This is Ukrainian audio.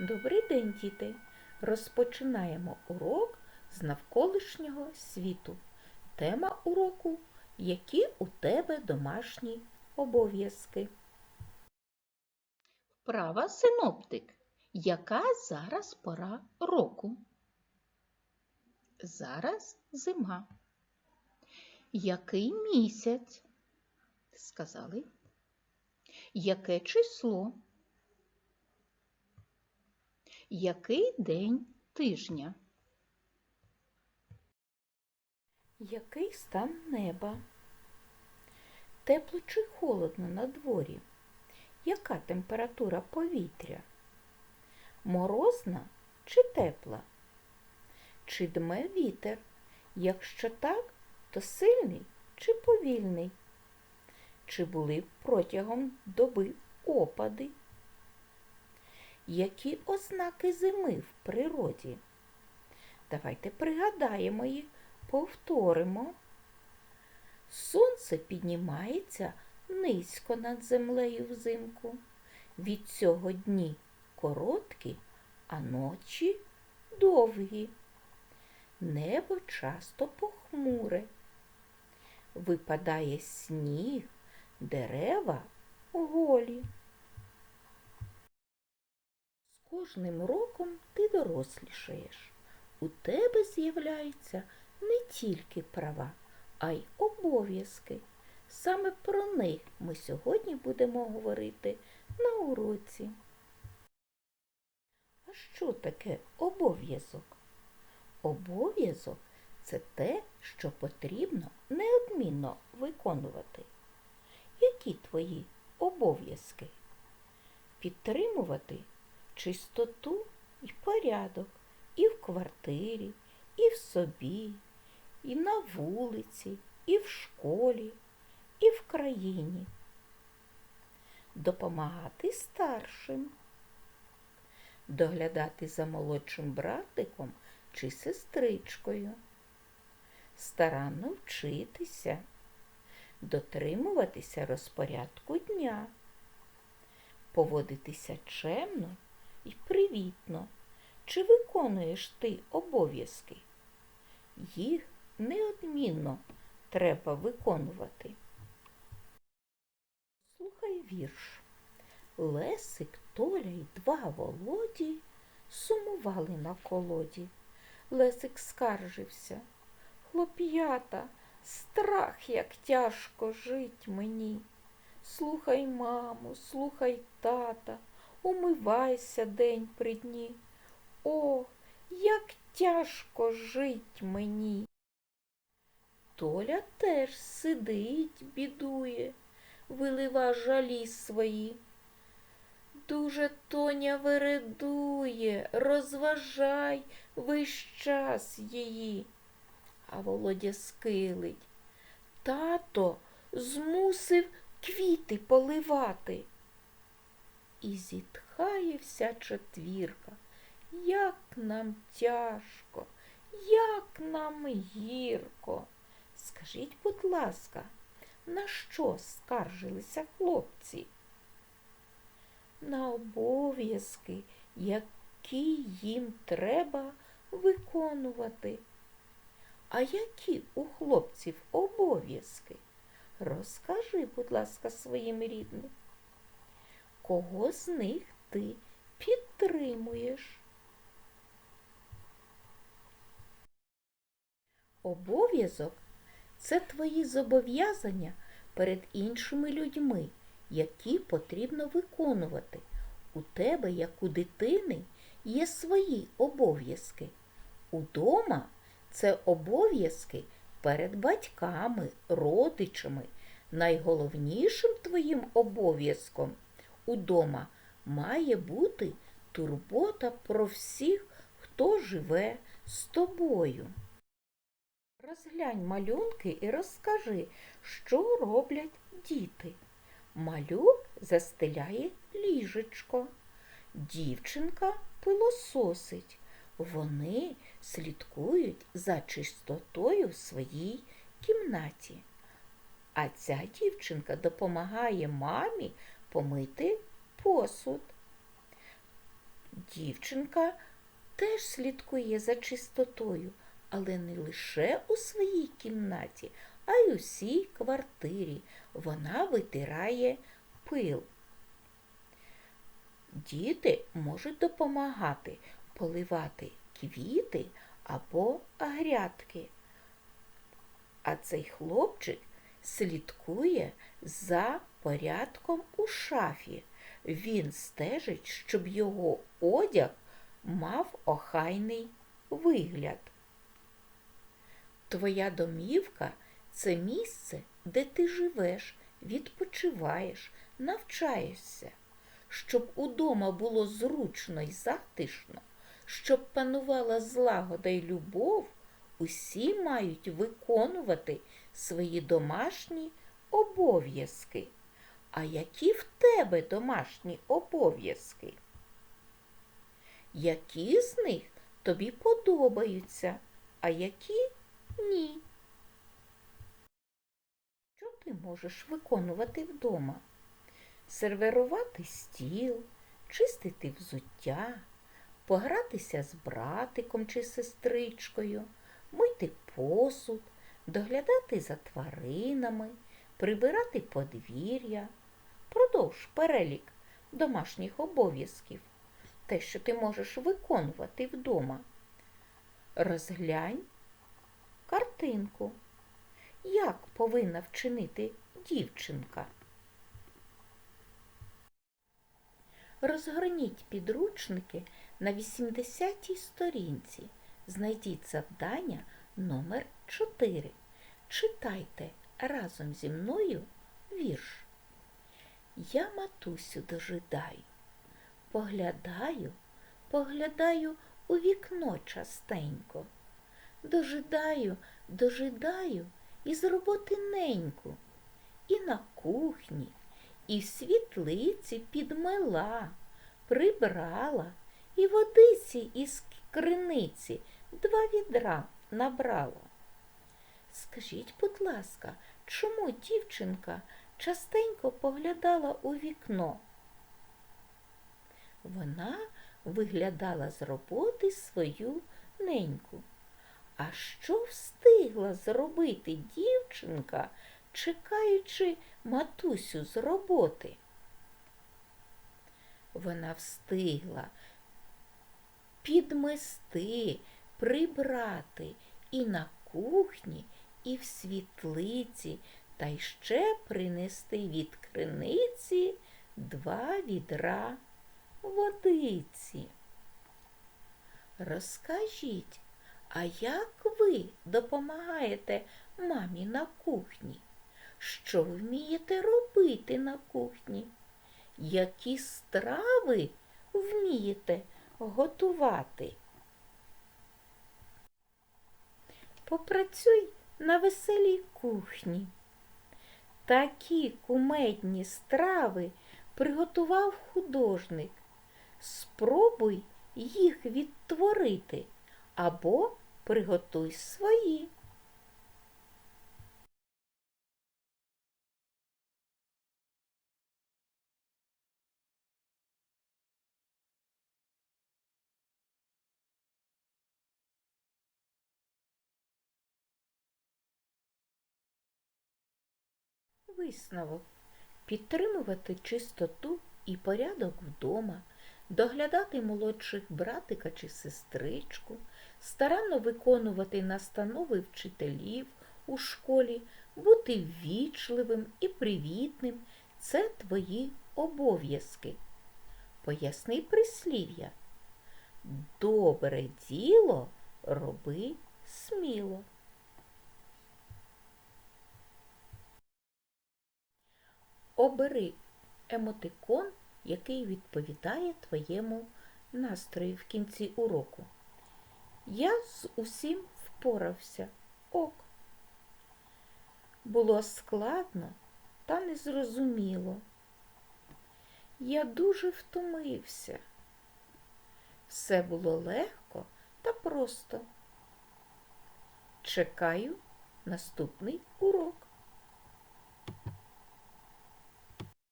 Добрий день, діти! Розпочинаємо урок з навколишнього світу. Тема уроку Які у тебе домашні обов'язки? Вправа синоптик. Яка зараз пора року? Зараз зима. Який місяць? Сказали. Яке число? Який день тижня? Який стан неба? Тепло чи холодно на дворі? Яка температура повітря? Морозна чи тепла? Чи дме вітер? Якщо так, то сильний чи повільний? Чи були протягом доби опади? Які ознаки зими в природі? Давайте пригадаємо їх, повторимо. Сонце піднімається низько над землею взимку. Від цього дні короткі, а ночі довгі. Небо часто похмуре. Випадає сніг, дерева голі. З кожним роком ти дорослішаєш. У тебе з'являються не тільки права, а й обов'язки. Саме про них ми сьогодні будемо говорити на уроці. А що таке обов'язок? Обов'язок це те, що потрібно неодмінно виконувати. Які твої обов'язки? Підтримувати чистоту і порядок і в квартирі, і в собі, і на вулиці, і в школі, і в країні. Допомагати старшим, доглядати за молодшим братиком чи сестричкою, старанно вчитися, дотримуватися розпорядку дня, поводитися чемно і привітно. Чи виконуєш ти обов'язки? Їх неодмінно треба виконувати. Слухай вірш. Лесик, Толя й два Володі сумували на колоді. Лесик скаржився. Хлоп'ята, страх, як тяжко жить мені. Слухай, маму, слухай тата, умивайся день при дні. О, як тяжко жить мені. Толя теж сидить, бідує, вилива жалі свої. Дуже Тоня вередує, розважай весь час її. А Володя скилить. Тато змусив квіти поливати. І зітхає вся четвірка. Як нам тяжко, як нам гірко. Скажіть, будь ласка, на що скаржилися хлопці? На обов'язки, які їм треба виконувати. А які у хлопців обов'язки? Розкажи, будь ласка, своїм рідним. Кого з них ти підтримуєш? Обов'язок це твої зобов'язання перед іншими людьми, які потрібно виконувати. У тебе, як у дитини, є свої обов'язки. Удома це обов'язки перед батьками, родичами. Найголовнішим твоїм обов'язком удома має бути турбота про всіх, хто живе з тобою. Розглянь малюнки і розкажи, що роблять діти. Малюк застеляє ліжечко, дівчинка пилососить. Вони слідкують за чистотою в своїй кімнаті. А ця дівчинка допомагає мамі помити посуд. Дівчинка теж слідкує за чистотою, але не лише у своїй кімнаті, а й у всій квартирі. Вона витирає пил. Діти можуть допомагати поливати квіти або грядки. А цей хлопчик слідкує за порядком у шафі. Він стежить, щоб його одяг мав охайний вигляд. Твоя домівка це місце, де ти живеш, відпочиваєш, навчаєшся. Щоб удома було зручно й затишно, щоб панувала злагода й любов, усі мають виконувати свої домашні обов'язки. А які в тебе домашні обов'язки? Які з них тобі подобаються, а які ні? Що ти можеш виконувати вдома? Сервірувати стіл, чистити взуття, погратися з братиком чи сестричкою, мити посуд, доглядати за тваринами, прибирати подвір'я. Продовж перелік домашніх обов'язків, те, що ти можеш виконувати вдома. Розглянь картинку. Як повинна вчинити дівчинка? Розгорніть підручники на 80-й сторінці. Знайдіть завдання номер 4. Читайте разом зі мною вірш. Я матусю дожидаю, поглядаю, поглядаю у вікно частенько. Дожидаю, дожидаю і з роботи неньку, і на кухні, і в світлиці підмила, прибрала, і водиці із криниці два відра набрала. Скажіть, будь ласка, чому дівчинка частенько поглядала у вікно? Вона виглядала з роботи свою неньку. А що встигла зробити дівчинка, чекаючи матусю з роботи? Вона встигла підмести, прибрати і на кухні, і в світлиці, та й ще принести від криниці два відра водиці. Розкажіть, а як ви допомагаєте мамі на кухні? Що вмієте робити на кухні? Які страви вмієте готувати? Попрацюй на веселій кухні. Такі кумедні страви приготував художник. Спробуй їх відтворити або приготуй свої. Висновок. Підтримувати чистоту і порядок вдома, доглядати молодших братика чи сестричку, старанно виконувати настанови вчителів у школі, бути ввічливим і привітним це твої обов'язки. Поясни прислів'я. Добре діло роби сміло. Обери емотикон, який відповідає твоєму настрою в кінці уроку. Я з усім впорався. Ок. Було складно та незрозуміло. Я дуже втомився. Все було легко та просто. Чекаю наступний урок.